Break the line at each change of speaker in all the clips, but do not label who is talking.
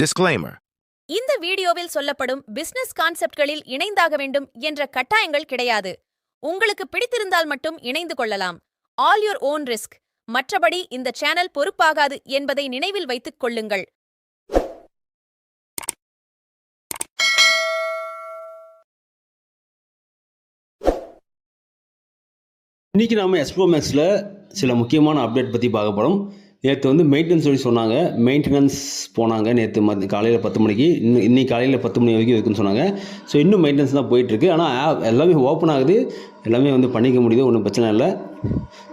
Disclaimer.
இந்த வீடியோவில் சொல்லப்படும் பிசினஸ் கான்செப்ட்களில் இணைந்தாக வேண்டும் என்ற கட்டாயங்கள் கிடையாது. உங்களுக்கு பிடித்திருந்தால் மட்டும் இணைந்து கொள்ளலாம். ஆல் யுவர் ஓன் ரிஸ்க் மற்றபடி இந்த சேனல் பொறுப்பாகாது என்பதை நினைவில் வைத்துக் கொள்ளுங்கள்.
இன்றைக்கி நம்ம எஸ்ப்ரோ மேக்ஸில் சில முக்கியமான அப்டேட் பற்றி பார்க்க போகிறோம் நேற்று வந்து மெயின்டெனன்ஸ் சொல்லி சொன்னாங்க. மெயின்டெனன்ஸ் போனாங்க நேற்று ம காலையில் பத்து மணிக்கு. இன்னும் இன்னைக்கு காலையில் பத்து மணி வரைக்கும் இருக்குன்னு சொன்னாங்க. ஸோ இன்னும் மெயின்டெனன்ஸ் தான் போயிட்டுருக்கு. ஆனால் எல்லாமே ஓப்பன் ஆகுது. எல்லாமே வந்து பண்ணிக்க முடியுது. ஒன்றும் பிரச்சனை இல்லை.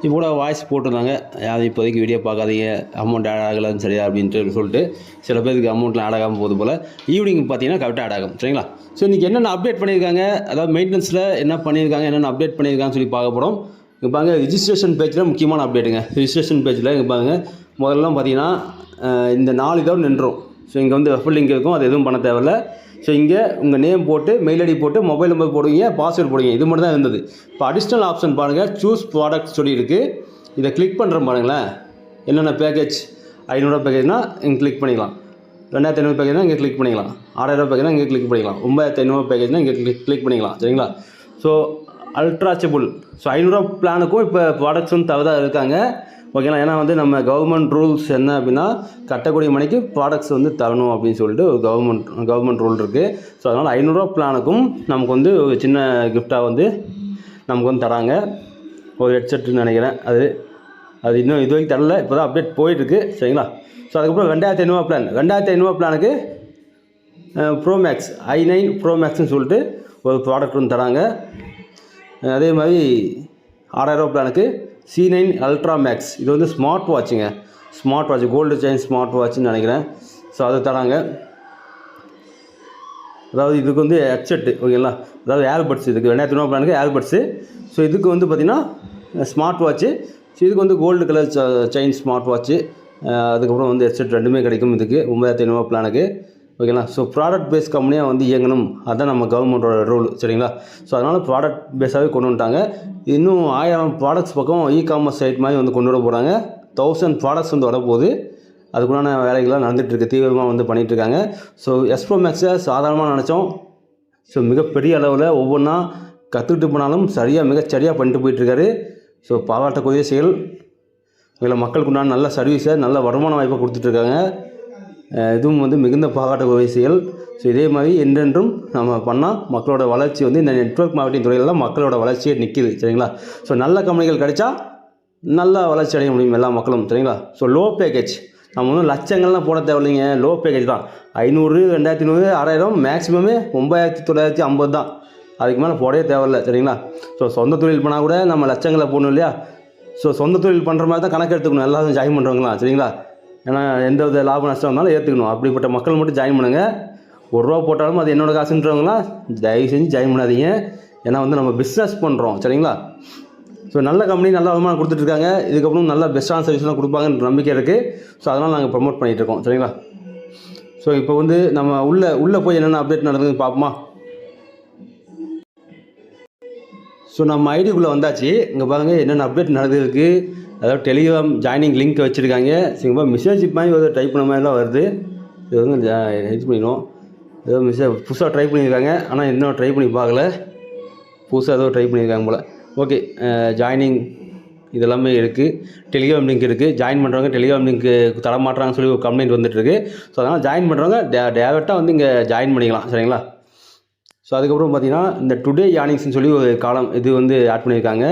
இப்போ கூட வாய்ஸ் போட்டிருந்தாங்க. யாரும் இப்போதைக்கு வீடியோ பார்க்காதீங்க. அமௌண்ட் ஆட் ஆகலன்னு சரியா அப்படின்ட்டு சொல்லிட்டு சில பேருக்கு அமௌண்ட்லாம் ஆட் ஆகாமல் போகுது போல். ஈவினிங் பார்த்தீங்கன்னா கரெக்டாக ஆட் ஆகும். சரிங்களா? ஸோ இன்றைக்கி என்னென்ன அப்டேட் பண்ணியிருக்காங்க? அதாவது மெயின்டெனன்ஸில் என்ன பண்ணியிருக்காங்க? என்னென்ன அப்டேட் பண்ணியிருக்காங்கன்னு சொல்லி பார்க்க போகிறோம் இங்கே பாருங்க ரிஜிஸ்ட்ரேஷன் பேஜில் முக்கியமான அப்டேட்டுங்க ரிஜிஸ்ட்ரேஷன் பேஜில் இங்கே பாருங்க முதல்லாம் பார்த்தீங்கன்னா இந்த நாலு இதோடு நின்றோம். ஸோ இங்கே வந்து ரெஃபர் லிங்க் இருக்கும் அது எதுவும் பண்ண தேவையில்ல. ஸோ இங்கே உங்கள் நேம் போட்டு மெயில் ஐடி போட்டு மொபைல் நம்பர் போடுவீங்க பாஸ்வேர்டு போடுவீங்க. இது மட்டும் தான் இருந்தது. இப்போ அடிஷ்னல் ஆப்ஷன் பாருங்கள் சூஸ் ப்ராடக்ட் சொல்லி இருக்குது இதை கிளிக் பண்ணுற பாருங்களேன். என்னென்ன பேக்கேஜ் ஐநூறுரூவா பேக்கேஜ்னால் இங்கே கிளிக் பண்ணிக்கலாம். ரெண்டாயிரத்தி ஐநூறு பேக்கேஜ்னா இங்கே கிளிக் பண்ணிக்கலாம். ஆறாயிரம் பேக்கேஜ்னா இங்கே கிளிக் பண்ணிக்கலாம். ஒம்பதாயிரத்தி ஐநூறு பேக்கேஜ்னா இங்கே கிளிக் கிளிக் பண்ணிக்கலாம். சரிங்களா? ஸோ அல்ட்ராச்சபிள் ஸோ ஐநூறுரூவா பிளானுக்கும் இப்போ ப்ராடக்ட்ஸ் வந்து தவறாக இருக்காங்க. ஓகேங்களா ஏன்னா வந்து நம்ம கவர்மெண்ட் ரூல்ஸ் என்ன அப்படின்னா கட்டக்கூடிய மணிக்கு ப்ராடக்ட்ஸ் வந்து தரணும் அப்படின்னு சொல்லிட்டு ஒரு கவர்மெண்ட் கவர்மெண்ட் ரூல் இருக்குது ஸோ அதனால் ஐநூறுரூவா பிளானுக்கும் நமக்கு வந்து ஒரு சின்ன கிஃப்டாக வந்து நமக்கு வந்து தராங்க. ஒரு ஹெட்செட்டுன்னு நினைக்கிறேன். அது அது இன்னும் இது வரைக்கும் தரல. இப்போ தான் அப்டேட் போயிட்டுருக்கு. சரிங்களா? ஸோ அதுக்கப்புறம் ரெண்டாயிரத்தி ஐநூறுவா பிளான் ரெண்டாயிரத்தி ஐநூறுவா பிளானுக்கு ப்ரோ மேக்ஸ் ஐ நைன் ப்ரோமேக்ஸ்னு சொல்லிட்டு ஒரு ப்ராடக்ட் வந்து தராங்க. அதே மாதிரி ஆறாயிரரூவா பிளானுக்கு சி நைன் அல்ட்ரா மேக்ஸ் இது வந்து smart வாட்சுங்க smart watch gold chain smart வாட்ச்னு நினைக்கிறேன். ஸோ அதை தராங்க. அதாவது இதுக்கு வந்து ஹெட்செட்டு ஓகேங்களா? அதாவது ஏர்பட்ஸ் இதுக்கு ரெண்டாயிரத்தி ரூபா பிளானுக்கு ஏர்பட்ஸு ஸோ இதுக்கு வந்து பார்த்திங்கன்னா ஸ்மார்ட் வாட்ச்சு ஸோ இதுக்கு வந்து gold colour chain smart watch அதுக்கப்புறம் வந்து ஹெட்செட் ரெண்டுமே கிடைக்கும் இதுக்கு. ஒம்பதாயிரத்தி ஐநூறுவா பிளானுக்கு ஓகேங்களா? ஸோ ப்ராடக்ட் பேஸ் கம்பெனியாக வந்து இயங்கணும். அதுதான் நம்ம கவர்மெண்ட்டோட ரூல் சரிங்களா? ஸோ அதனால் ப்ராடக்ட் பேஸாகவே கொண்டு வந்துட்டாங்க. இன்னும் ஆயிரம் ப்ராடக்ட்ஸ் பக்கம் இ காமர்ஸ் சைட் மாதிரி வந்து கொண்டு வர போகிறாங்க தௌசண்ட் ப்ராடக்ட்ஸ் வந்து வரப்போகுது. அதுக்குண்டான வேலைகள்லாம் நடந்துகிட்ருக்கு தீவிரமாக வந்து பண்ணிகிட்ருக்காங்க இருக்காங்க ஸோ எஸ்ப்ரோ மேக்ஸை சாதாரணமாக நினச்சோம். ஸோ மிகப்பெரிய அளவில் ஒவ்வொன்றா கற்றுக்கிட்டு போனாலும் சரியாக மிகச்சரியாக பண்ணிட்டு போயிட்டுருக்காரு. ஸோ பாராட்டக்கூடிய செயல். இதில் மக்களுக்கு உண்டான நல்ல சர்வீஸை நல்ல வருமான வாய்ப்பை கொடுத்துட்ருக்காங்க இதுவும் வந்து மிகுந்த பாராட்டக்கூடிய செயல் ஸோ இதே மாதிரி என்றென்றும் நம்ம பண்ணால் மக்களோட வளர்ச்சி வந்து இந்த நெட்வொர்க் மார்க்கெட்டிங் துறையிலலாம் மக்களோட வளர்ச்சியே நிற்கிது சரிங்களா? ஸோ நல்ல கம்பெனிகள் கிடைச்சா நல்லா வளர்ச்சி அடைய முடியும் எல்லா மக்களும் சரிங்களா? ஸோ லோ பேக்கேஜ் நம்ம ஒன்றும் லட்சங்கள்லாம் போட தேவையில்லைங்க. லோ பேக்கேஜ் தான். ஐநூறு ரெண்டாயிரத்தி நூறு ஆறாயிரம் மேக்ஸிமமே ஒம்பதாயிரத்தி தொள்ளாயிரத்தி ஐம்பது தான். அதுக்கு மேலே போடவே தேவையில்ல சரிங்களா? ஸோ சொந்த தொழில் பண்ணால் கூட நம்ம லட்சங்களை போடணும் இல்லையா? ஸோ சொந்த தொழில் பண்ணுற மாதிரி தான் கணக்கு எடுத்துக்கணும். எல்லாரும் ஜாயின் பண்ணுறவங்களா சரிங்களா? ஏன்னா எந்த வித லாப நஷ்டம் வந்தாலும் ஏற்றுக்கணும் அப்படிப்பட்ட மக்கள் மட்டும் ஜாயின் பண்ணுங்கள் ஒரு ரூபா போட்டாலும் அது என்னோடய காசுன்றவங்களாம் தயவு செஞ்சு ஜாயின் பண்ணாதீங்க. ஏன்னா வந்து நம்ம பிஸ்னஸ் பண்ணுறோம் சரிங்களா? ஸோ நல்ல கம்பெனி நல்ல வருமானம் கொடுத்துட்ருக்காங்க இதுக்கப்புறம் நல்ல பெஸ்ட்டான சர்வீஸ்லாம் கொடுப்பாங்கன்ற நம்பிக்கை இருக்குது ஸோ அதனால் நாங்கள் ப்ரமோட் பண்ணிகிட்ருக்கோம் சரிங்களா? ஸோ இப்போ வந்து நம்ம உள்ளே உள்ளே போய் என்னென்ன அப்டேட் நடந்தது பார்ப்போமா? ஸோ நம்ம ஐடிக்குள்ளே வந்தாச்சு. இங்கே பாருங்கள் என்னென்ன அப்டேட் நடந்திருக்கு. அதாவது டெலிகிராம் ஜாயினிங் லிங்க் வச்சுருக்காங்க. சிங்கப்பா மெசேஜ் மாதிரி ஒரு டைப் பண்ண மாதிரிலாம் வருது. இது வந்து இது பண்ணிடும் ஏதோ மெசேஜ் புதுசாக ட்ரை பண்ணியிருக்காங்க. ஆனால் இன்னும் ட்ரை பண்ணி பார்க்கல. புதுசாக ஏதோ ட்ரை பண்ணியிருக்காங்க போல். ஓகே ஜாயினிங் இதெல்லாமே இருக்குது டெலிகிராம் லிங்க் இருக்குது ஜாயின் பண்ணுறவங்க டெலிகிராம் லிங்க்கு தரமாட்டுறாங்கன்னு சொல்லி ஒரு கம்ப்ளைண்ட் வந்துட்டுருக்கு. ஸோ அதனால் ஜாயின் பண்ணுறவங்க டே டேரெக்டாக வந்து இங்கே ஜாயின் பண்ணிக்கலாம். சரிங்களா? ஸோ அதுக்கப்புறம் பார்த்தீங்கன்னா இந்த டுடே யானிங்ஸ்னு சொல்லி ஒரு காலம் இது வந்து ஆட் பண்ணியிருக்காங்க.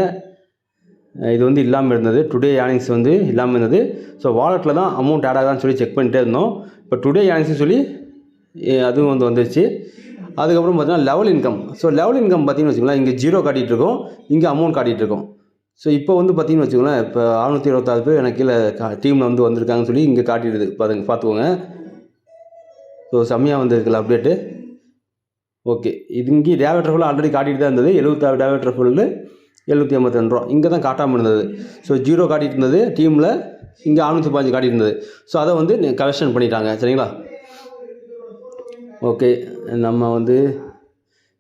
இது வந்து இல்லாமல் இருந்தது. டுடே ஏர்னிங்ஸ் வந்து இல்லாமல் இருந்தது. ஸோ வாலெட்டில் தான் அமௌண்ட் ஆட் ஆகான்னு சொல்லி செக் பண்ணிட்டே இருந்தோம். இப்போ டுடே ஏர்னிங்ஸ்னு சொல்லி அதுவும் வந்து வந்துருச்சு. அதுக்கப்புறம் பார்த்தீங்கன்னா level income so level income பார்த்தீங்கன்னு வச்சுக்கோங்களேன் இங்கே ஜீரோ காட்டிகிட்ருக்கோம் இங்கே அமௌண்ட் காட்டிகிட்ருக்கோம் ஸோ இப்போ வந்து பார்த்தீங்கன்னு வச்சுக்கோங்களேன் இப்போ அறுநூற்றி இருபத்தாறு பேர் எனக்கு கீழே டீமில் வந்து வந்திருக்காங்கன்னு சொல்லி இங்கே காட்டிடுது. பாருங்க பார்த்துக்கோங்க. ஸோ செம்மையாக வந்துருக்குல்ல அப்டேட்டு ஓகே இது இங்கே டேவேட்டர் ரஃபுல் ஆல்ரெடி காட்டிட்டு தான் இருந்தது. எழுபத்தாறு டேவேட்டர் ஃபுல்லு எழுநூற்றி ஐம்பத்தி ரெண்டு ரூபா. இங்கே தான் காட்டாமல் இருந்தது. ஸோ ஜீரோ காட்டிட்டு இருந்தது. டீமில் இங்கே அறுநூற்றி பாஞ்சு காட்டிட்டு இருந்தது. ஸோ அதை வந்து கலெக்ஷன் பண்ணிட்டாங்க. சரிங்களா? ஓகே நம்ம வந்து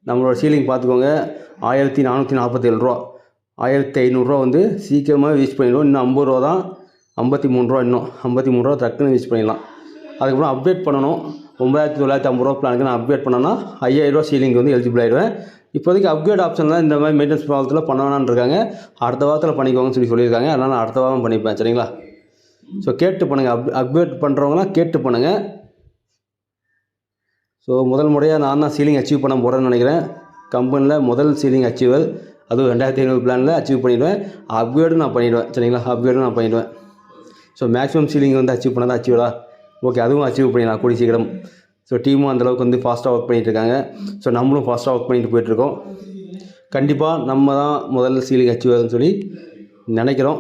நம்மளோட சீலிங் பார்த்துக்கோங்க. ஆயிரத்தி நானூற்றி நாற்பத்தேழு ரூபா. ஆயிரத்தி ஐநூறுரூவா வந்து சீக்கிரமாக யூஸ் பண்ணிடுவோம். இன்னும் ஐம்பது ரூபா தான். ஐம்பத்தி மூணு ரூபா இன்னும். ஐம்பத்தி மூணு ரூபா டக்குன்னு யூஸ் பண்ணிடலாம். அதுக்கப்புறம் அப்டேட் பண்ணணும். ஒம்பதாயிரத்தி தொள்ளாயிரத்தி ஐம்பது ரூபா பிளானுக்கு நான் அப்டேட் பண்ணேன்னா ஐயாயிரரூவா சீலிங் வந்து எலிஜிபிள் ஆகிடுவேன் இப்போதைக்கு அப்கிரேட் ஆப்ஷன்லாம் இந்த மாதிரி மெயின்டெனன்ஸ் ப்ராப்ளத்தில் பண்ண வேணான்னு இருக்காங்க. அடுத்த வாரத்தில் பண்ணிக்கோங்கன்னு சொல்லி சொல்லியிருக்காங்க. அதனால் நான் அடுத்த வாரம் பண்ணிப்பேன் சரிங்களா? ஸோ கேட்டு பண்ணுங்கள் அப் அப்கிரேட் பண்ணுறவங்களாம் கேட்டு பண்ணுங்கள் ஸோ முதல் முறையாக நான் தான் சீலிங் அச்சீவ் பண்ண போகிறேன்னு நினைக்கிறேன். கம்பெனியில் முதல் சீலிங் அச்சீவல் அதுவும் ரெண்டாயிரத்தி ஐநூறு பிளானில் அச்சீவ் பண்ணிவிடுவேன் அப்கிரேடும் நான் பண்ணிவிடுவேன் சரிங்களா? அப்கிரேடும் நான் பண்ணிவிடுவேன் ஸோ மேக்ஸிமம் சீலிங் வந்து அச்சீவ் பண்ணால் அச்சீவலா ஓகே அதுவும் அச்சீவ் பண்ணிடலாம் கூடி சீக்கிரம். ஸோ டீமும் அந்தளவுக்கு வந்து ஃபாஸ்ட்டாக ஒர்க் பண்ணிகிட்டு இருக்காங்க ஸோ நம்மளும் ஃபாஸ்ட்டாக ஒர்க் பண்ணிட்டு போயிட்டுருக்கோம். கண்டிப்பாக நம்ம தான் முதல்ல சீலிங் அச்சீவ் சொல்லி நினைக்கிறோம்.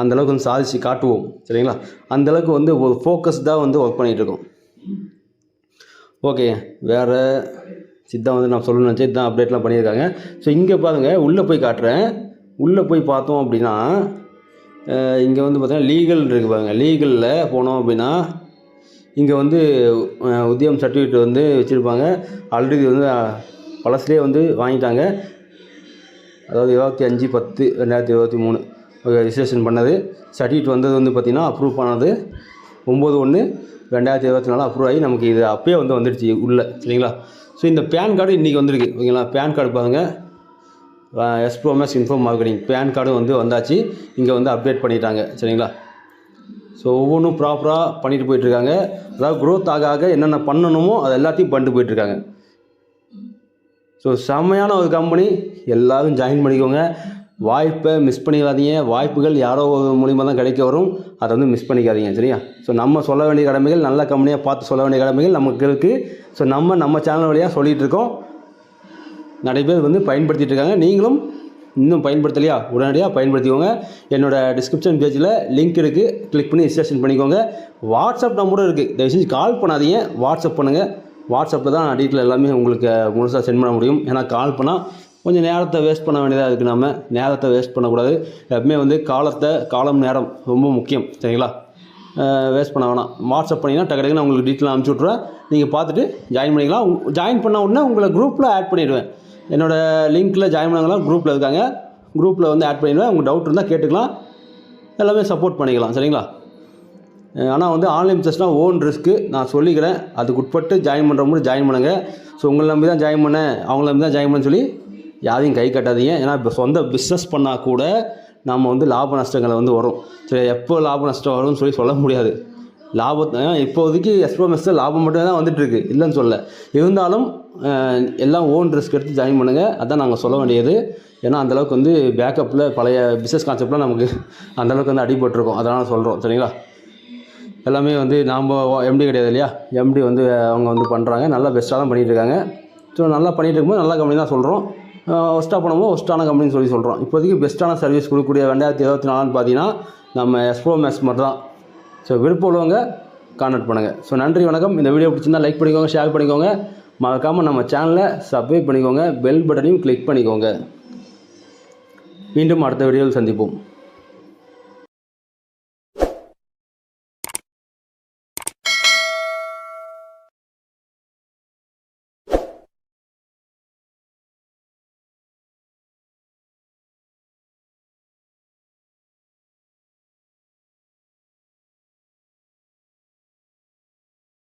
அந்தளவுக்கு வந்து சாதிச்சு காட்டுவோம். சரிங்களா? அந்தளவுக்கு வந்து ஒரு ஃபோக்கஸ்டாக வந்து ஒர்க் பண்ணிகிட்ருக்கோம் ஓகே வேறு சித்தா வந்து நான் சொல்லணும்னு நினச்சேன் இதான் அப்டேட்லாம் பண்ணியிருக்காங்க. ஸோ இங்கே பாருங்க உள்ளே போய் காட்டுறேன். உள்ளே போய் பார்த்தோம் அப்படின்னா இங்கே வந்து பார்த்தீங்கன்னா லீகல் இருக்குது பாருங்க. லீகலில் போனோம் அப்படின்னா இங்கே வந்து உதயம் சர்டிஃபிகேட் வந்து வச்சுருப்பாங்க. ஆல்ரெடி வந்து பழசுலேயே வந்து வாங்கிட்டாங்க. அதாவது இருபத்தி அஞ்சு பத்து ரெண்டாயிரத்தி இருபத்தி மூணு ரிஜிஸ்ட்ரேஷன் பண்ணது. சர்டிஃபிகேட் வந்தது வந்து பார்த்திங்கன்னா அப்ரூவ் பண்ணது. ஒம்பது ஒன்று ரெண்டாயிரத்தி இருபத்தி நாலு அப்ரூவ் ஆகி நமக்கு இது அப்பயே வந்து வந்துடுச்சு உள்ளே சரிங்களா? ஸோ இந்த பேன் கார்டு இன்றைக்கி வந்திருக்கு ஓகேங்களா? பேன் கார்டு பாருங்கள் எஸ்ப்ரோமஸ் இன்ஃபார்ம் மார்க்கெட்டிங் பேன் கார்டும் வந்து வந்தாச்சு. இங்கே வந்து அப்டேட் பண்ணிட்டாங்க சரிங்களா? ஸோ ஒவ்வொன்றும் ப்ராப்பராக பண்ணிட்டு போயிட்டுருக்காங்க. அதாவது க்ரோத் ஆக ஆக என்னென்ன பண்ணணுமோ அது எல்லாத்தையும் பண்ணிட்டு போயிட்டுருக்காங்க. ஸோ செம்மையான ஒரு கம்பெனி எல்லாரும் ஜாயின் பண்ணிக்கோங்க. வாய்ப்பை மிஸ் பண்ணிடாதீங்க வாய்ப்புகள் யாரோ ஒரு மூலிமா தான் கிடைக்க வரும். அதை வந்து மிஸ் பண்ணிக்காதீங்க சரியா? ஸோ நம்ம சொல்ல வேண்டிய கடமைகள் நல்ல கம்பெனியாக பார்த்து சொல்ல வேண்டிய கடமைகள் நமக்கு இருக்குது ஸோ நம்ம நம்ம சேனல் வழியாக சொல்லிகிட்டு இருக்கோம். நிறைய பேர் வந்து பயன்படுத்திகிட்டு இருக்காங்க. நீங்களும் இன்னும் பயன்படுத்தலையா? உடனடியாக பயன்படுத்திக்கோங்க. என்னோடய டிஸ்கிரிப்ஷன் பேஜில் லிங்க் இருக்குது கிளிக் பண்ணி ரிஜிஸ்ட்ரேஷன் பண்ணிக்கோங்க. வாட்ஸ்அப் நம்பரும் இருக்குது தயவு செஞ்சு கால் பண்ணாதீங்க வாட்ஸ்அப் பண்ணுங்கள் வாட்ஸ்அப்பில் தான் டீட்டெயில் எல்லாமே உங்களுக்கு முழுசாக சென்ட் பண்ண முடியும். ஏன்னா கால் பண்ணால் கொஞ்சம் நேரத்தை வேஸ்ட் பண்ண வேண்டியதாக இருக்குது நம்ம. நேரத்தை வேஸ்ட் பண்ணக்கூடாது. எப்பவுமே வந்து காலத்தை காலம் நேரம் ரொம்ப முக்கியம். சரிங்களா? வேஸ்ட் பண்ண வேணாம். வாட்ஸ்அப் பண்ணிங்கன்னா டக்கு டக்குன்னு உங்களுக்கு டீட்டெயில் அனுப்பிச்சி விட்ருவேன் நீங்கள் பார்த்துட்டு ஜாயின் பண்ணிக்கலாம். ஜாயின் பண்ண உடனே உங்களை குரூப்பில் ஆட் பண்ணிவிடுவேன் என்னோடய லிங்க்கில் ஜாயின் பண்ணவங்களாம் குரூப்பில் இருக்காங்க. குரூப்பில் வந்து ஆட் பண்ணிடுவேன். உங்கள் டவுட் இருந்தால் கேட்டுக்கலாம். எல்லாமே சப்போர்ட் பண்ணிக்கலாம். சரிங்களா? ஆனால் வந்து ஆன்லைன் பிஸ்னஸ்னால் ஓன் ரிஸ்க்கு நான் சொல்லிக்கிறேன். அதுக்கு உட்பட்டு ஜாயின் பண்ணுறவங்க ஜாயின் பண்ணுங்கள் ஸோ உங்களை நம்பி தான் ஜாயின் பண்ணேன். அவங்கள நம்பி தான் ஜாயின் பண்ண சொல்லி யாரையும் கை கட்டாதீங்க. ஏன்னா இப்போ சொந்த பிஸ்னஸ் பண்ணால் கூட நம்ம வந்து லாப நஷ்டங்களை வந்து வரும். சரி எப்போ லாப நஷ்டம் வரும்னு சொல்லி சொல்ல முடியாது. லாபத்தை இப்போதைக்கு எஸ்ப்ரோமெஸ்ஸில் லாபம் மட்டும் தான் வந்துட்டுருக்கு. இல்லைன்னு சொல்ல இருந்தாலும் எல்லாம் ஓன் ரிஸ்க் எடுத்து ஜாயின் பண்ணுங்கள் அதான் நாங்கள் சொல்ல வேண்டியது. ஏன்னா அந்தளவுக்கு வந்து பேக்கப்பில் பழைய பிஸ்னஸ் கான்செப்ட்லாம் நமக்கு அந்தளவுக்கு வந்து அடிபட்டிருக்கோம். அதனால் சொல்கிறோம் சரிங்களா? எல்லாமே வந்து நாம் எம்டி கிடையாது இல்லையா? எம்டி வந்து அவங்க வந்து பண்ணுறாங்க நல்லா பெஸ்ட்டாக தான் பண்ணிகிட்டு இருக்காங்க ஸோ நல்லா பண்ணிகிட்டு இருக்கும்போது நல்ல கம்பெனி தான் சொல்கிறோம் ஒஸ்ட்டாக பண்ணும்போது ஒஸ்ட்டான கம்பெனின்னு சொல்லி சொல்கிறோம் இப்போதைக்கு பெஸ்ட்டான சர்வீஸ் கொடுக்கக்கூடிய ரெண்டாயிரத்தி இருபத்தி நாலான்னு பார்த்தீங்கன்னா நம்ம எஸ்ப்ரோ மேக்ஸ் மட்டும் தான் ஸோ விருப்பம் உள்ளவங்க கான்டாக்ட் பண்ணுங்கள் ஸோ நன்றி வணக்கம். இந்த வீடியோ பிடிச்சிருந்தா லைக் பண்ணிக்கோங்க ஷேர் பண்ணிக்கோங்க. மறக்காமல் நம்ம சேனலை சப்ஸ்கிரைப் பண்ணிக்கோங்க பெல் பட்டனையும் கிளிக் பண்ணிக்கோங்க. மீண்டும் அடுத்த வீடியோவில் சந்திப்போம்.